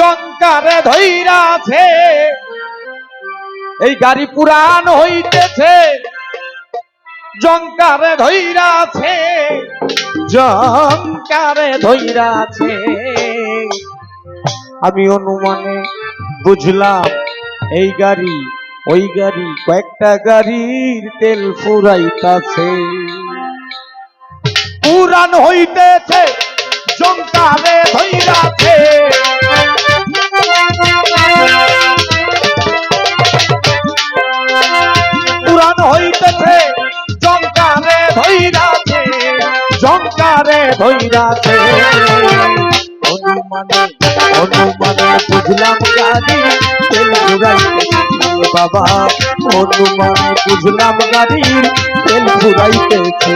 জঙ্কারে ধৈরাছে এই গাড়ি পুরান হইতেছে জঙ্কারে ধৈরাছে জঙ্কারে ধৈরাছে আমি অনুমানে বুঝলাম, এই গাড়ি, ওই গাড়ি কয়েকটা গাড়ির তেল ফুরাইতাছে। পুরান হইতেছে জঙ্কারে ধৈরাছে ধৈরাছে অনুমানে অনুমানে বুঝলাম গাড়ি। তেল ঘুরাইতে বাবা। অনুমানে বুঝলাম গাড়ির তেল ফুরাইতেছে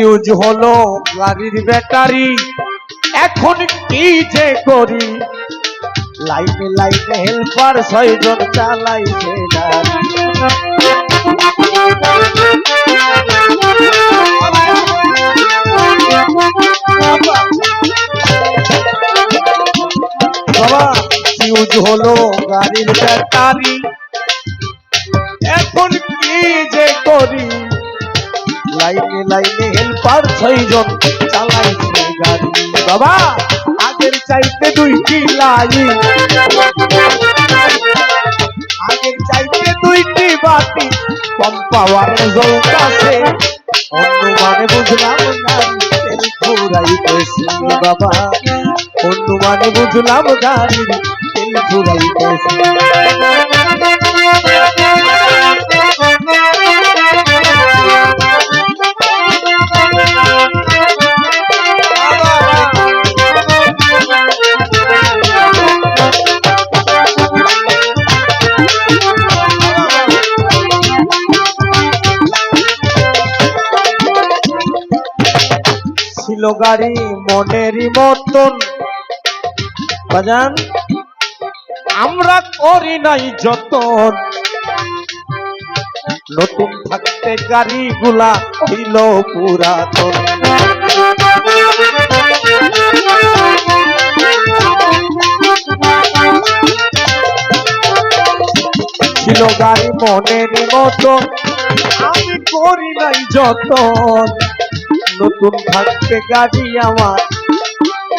ফিউজ হলো গাড়ির ব্যাটারি। এখন কি যে করি? লাইনে লাইনে হেল্পার ছয়জন চালাইছে ফিউজ হলো গাড়ির ব্যাটারি। এখন কি যে করি? লাইনে লাইনে হেল্পার ছয়জন চালাইছে গাড়ি। বাবা, আগের চাইতে দুইটি লাইন। আগের চাইতে দুইটি বাতি, কম পাওয়ারে জ্বলতাছে অনুমানে বুঝলাম গাড়ি তেল ফুরাইতেছে বাবা। অনুমানে বুঝলাম গাড়ি তেল ফুরাইতেছে ছিল গাড়ি মনেরই মতন। বাজান? আমরা করি নাই যতন। নতুন থাকতে গাড়িগুলা ছিল পুরাতন। ছিল গাড়ি মনের মতন। আমি করি নাই যতন। নতুন গাড়ি আমার।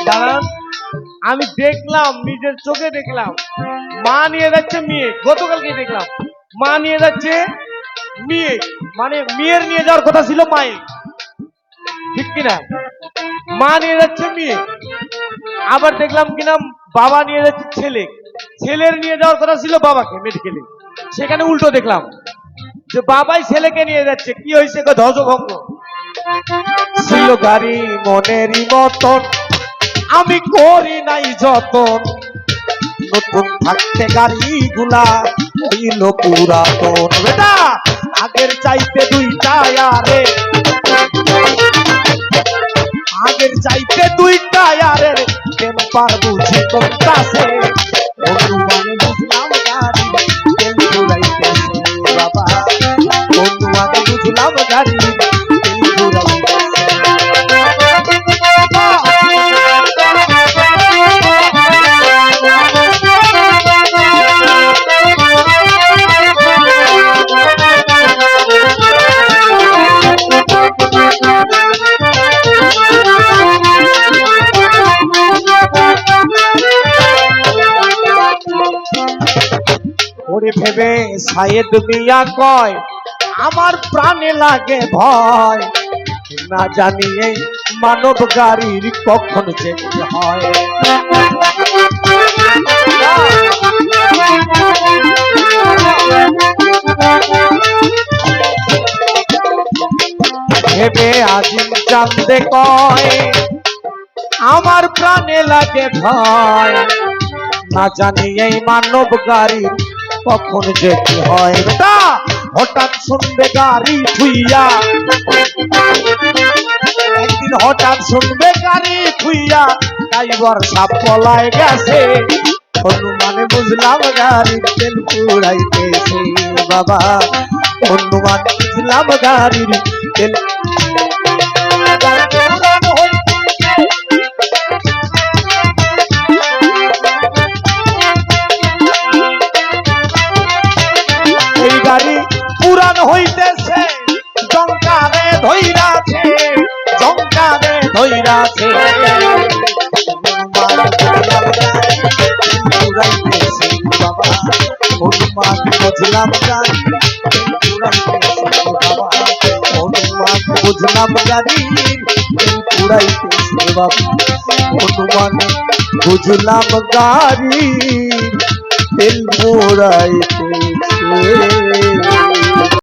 দাঁড়ান, আমি দেখলাম, নিজের চোখে দেখলাম। মা নিয়ে যাচ্ছে মেয়ে গতকালকে দেখলাম। মা নিয়ে যাচ্ছে মেয়ে মানে মেয়ের নিয়ে যাওয়ার কথা ছিল মায়ের। ঠিক কিনা? মা নিয়ে যাচ্ছে মেয়ে। আবার দেখলাম কিনা, বাবা নিয়ে যাচ্ছে ছেলে। ছেলের নিয়ে যাওয়ার কথা ছিল বাবাকে মেডিকেলে সেখানে উল্টো দেখলাম যে, বাবাই ছেলেকে নিয়ে যাচ্ছে। কি হয়েছে ধ্বজভঙ্গ ছিল গাড়ি মনেরই মতন। আমি করি নাই যতন। নতুন থাকতে গাড়িগুলা হইল পুরাতন। বেটা, আগের চাইতে দুই টায়ারে আগের চাইতে দুই টায়ারের টেম্পার বুঝি কমতাছে অনুমানে সায়েদ মিয়া কয়, আমার প্রাণে লাগে ভয়। না জানি এই মানব গাড়ির কখন যেতে হয়। ভেবে আজিম চান্দে কয়, আমার প্রাণে লাগে ভয়। না জানি এই মানব গাড়ি কখন যে কি হয় বেটা? হঠাৎ শুনবে গাড়ি থুইয়া একদিন হঠাৎ শুনবে গাড়ি থুইয়া ড্রাইভার সাপ পলায় গেছে। হনুমানে বুঝলাম গাড়ির তেল পুড়াইতেছে বাবা। হনুমান বুঝলাম গাড়ির তেল ধৈরাছে হনুমান বুঝলাম গাড়ি হনুমান বুঝলাম গাড়ি পুরাইতেছে বাবা হনুমান বুঝলাম গাড়ি তেল পুরাইতেছে